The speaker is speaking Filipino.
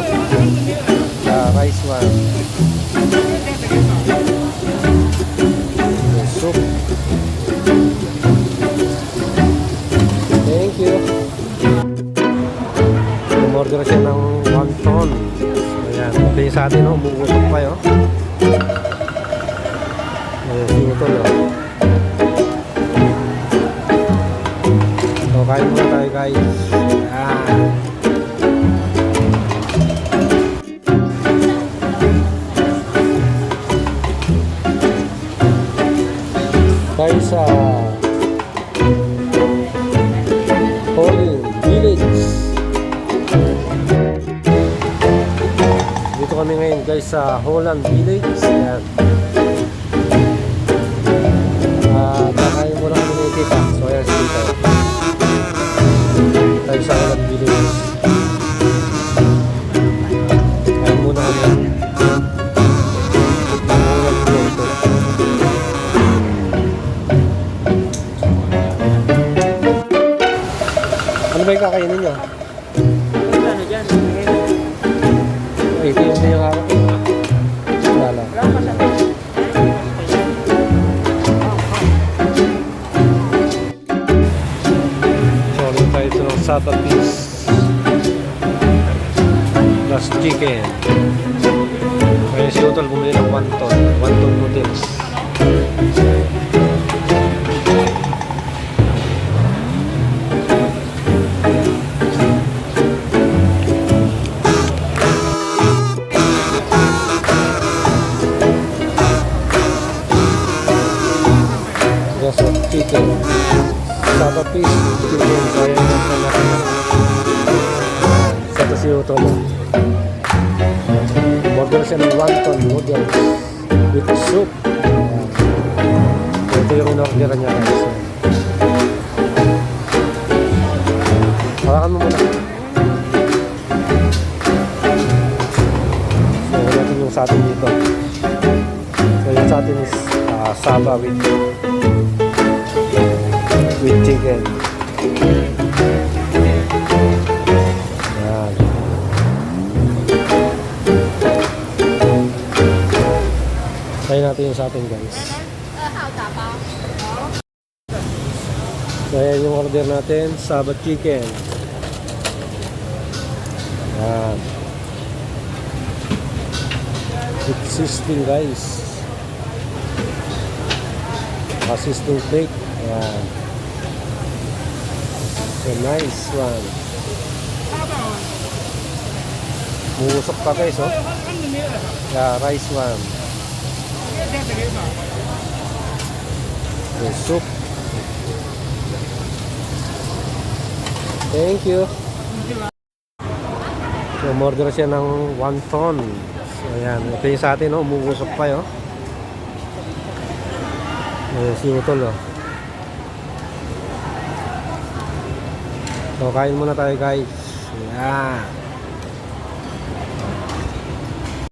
uh, rice one. Thank you. Umorder siya ng 1 ton. Ayan, kayo sa atin o, oh, bumutok pa yun ayan, sinutol o oh. kain muna tayo guys. Tayo sa Holy Village. Dito kami ngayon guys sa Holland Village. Yan. Ano ba yung kakainin nyo? Ano dyan? Ay, ito yung yung pa sa So, ulit tayo ito ng piece. Plus chicken. Kaya si Utol bumili ng 1 ton. 1 ton noodles. Yes, of chicken. Sata piece. Chicken. Kaya natin natin. Sata si Utol. Order siya ng 1 ton noodles with soup. Ito yung in-orderan niya guys. Hawakan mo muna. So, natin yung sa atin dito. So, yung sa atin is ah, saba with with chicken. Ayan. Try natin yung sa atin guys. So ayan yung order natin, Sabat Chicken. Ayan. Existing guys. Assisting plate. Ayan. So nice one. Muusok pa guys oh. Yeah, rice one. Yung soup. Thank you. So, umorder siya ng 1 ton. So, ayan. Ito yung sa atin, oh. Umuusok pa, oh. Ayan, si oh. So, kain muna tayo, guys. Ayan.